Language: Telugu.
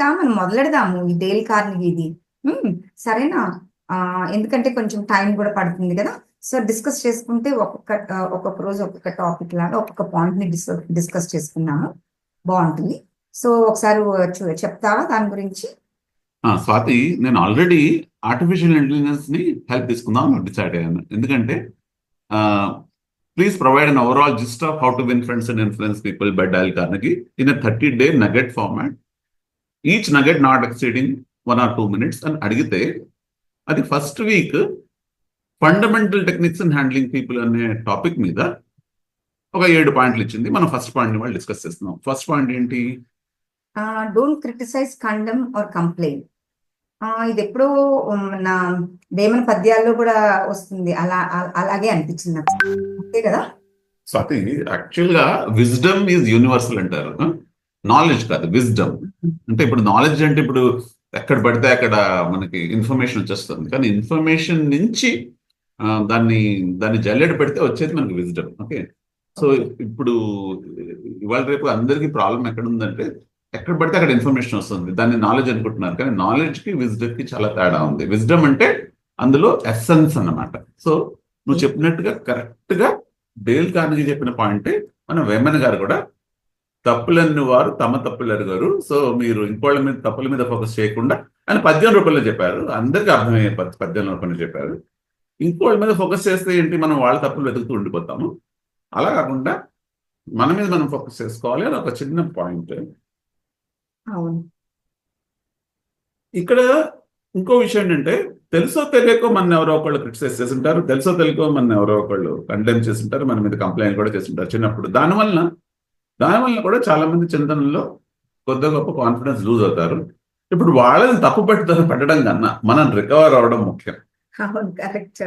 ఇంకా మనం మొదలెడదాము ఈ డేల్ కార్నిగీది ఇది సరేనా? ఆ, ఎందుకంటే కొంచెం టైం కూడా పడుతుంది కదా. సో డిస్కస్ చేసుకుంటే ఒక్కొక్క ఒక్కొక్క రోజు ఒక్కొక్క టాపిక్ లాగా ఒక్కొక్క పాయింట్ని డిస్కస్ చేసుకున్నాము. బాగుంటుంది. సో ఒకసారి చెప్తావా దాని గురించి? స్వాతి నేను ఆల్రెడీ ఆర్టిఫిషియల్ ఇంటెలిజెన్స్ని హెల్ప్ తీసుకుందాం డిసైడ్ అయ్యాను. ఎందుకంటే please provide an overall gist of how to influence friends and influence people by Dale Carnegie in thirty day nugget format each nugget not exceeding one or two minutes అని అడిగితే అది first week fundamental techniques in handling people అనే టాపిక్ మీద ఒక ఏడు పాయింట్లు ఇచ్చింది. మనం ఫస్ట్ పాయింట్ వాళ్ళు డిస్కస్ చేస్తున్నాం. ఫస్ట్ పాయింట్ ఏంటి? Don't criticize condemn or complaint ఇది ఎప్పుడో ఉమ్, నా వేమన పద్యాల్లో కూడా వస్తుంది. అలా అలాగే అనిపించింది నాకు. అంతే కదా? స్వాతి యాక్చువల్గా విజ్డమ్ ఈజ్ యూనివర్సల్ అంటారు. నాలెడ్జ్ కాదు విజ్డమ్ అంటే ఇప్పుడు నాలెడ్జ్ అంటే ఇప్పుడు ఎక్కడ పడితే అక్కడ మనకి ఇన్ఫర్మేషన్ వచ్చేస్తుంది. కానీ ఇన్ఫర్మేషన్ నుంచి దాన్ని దాన్ని జల్లెడ పెడితే వచ్చేది మనకి విజ్డమ్ ఓకే? సో ఇప్పుడు ఇవాళ రేపు అందరికీ ప్రాబ్లం ఎక్కడ ఉందంటే ఎక్కడ పడితే అక్కడ ఇన్ఫర్మేషన్ వస్తుంది. దాన్ని నాలెడ్జ్ అనుకుంటున్నారు. కానీ నాలెడ్జ్కి విజ్డమ్కి చాలా తేడా ఉంది. విజ్డమ్ అంటే అందులో ఎస్సెన్స్ అన్నమాట. సో నువ్వు చెప్పినట్టుగా కరెక్ట్గా డేల్ కార్నెగీ చెప్పిన పాయింట్ మన వేమన్ గారు కూడా తప్పులన్ని వారు తమ తప్పులు ఎరుగారు సో మీరు ఇంకోళ్ళ మీద తప్పుల మీద ఫోకస్ చేయకుండా ఆయన పద్యం రూపంలో చెప్పారు. అందరికీ అర్థమయ్యే పద్- పద్యం రూపంలో చెప్పారు. ఇంకోళ్ళ మీద ఫోకస్ చేస్తే ఏంటి? మనం వాళ్ళ తప్పులు వెతుకుతూ ఉండిపోతాము. అలా కాకుండా మన మీద మనం ఫోకస్ చేసుకోవాలి అని ఒక చిన్న పాయింట్. అవును. ఇక్కడ ఇంకో విషయం ఏంటంటే తెలుసో తెలియకో మన ఎవరో ఒకళ్ళు క్రిటిసైజ్ చేస్తుంటారు. తెలుసో తెలియకో మన ఎవరో ఒకళ్ళు కండెమ్ చేస్తుంటారు. మన మీద కంప్లైంట్ కూడా చేస్తుంటారు. చిన్నప్పుడు. దానివల్ల దానివల్ల కూడా చాలా మంది చింతనలో కొద్ది గొప్ప కాన్ఫిడెన్స్ లూజ్ అవుతారు. ఇప్పుడు వాళ్ళని తప్పు పెట్ట పెట్టడం కన్నా మనం రికవర్ అవ్వడం ముఖ్యం. అవును కరెక్ట్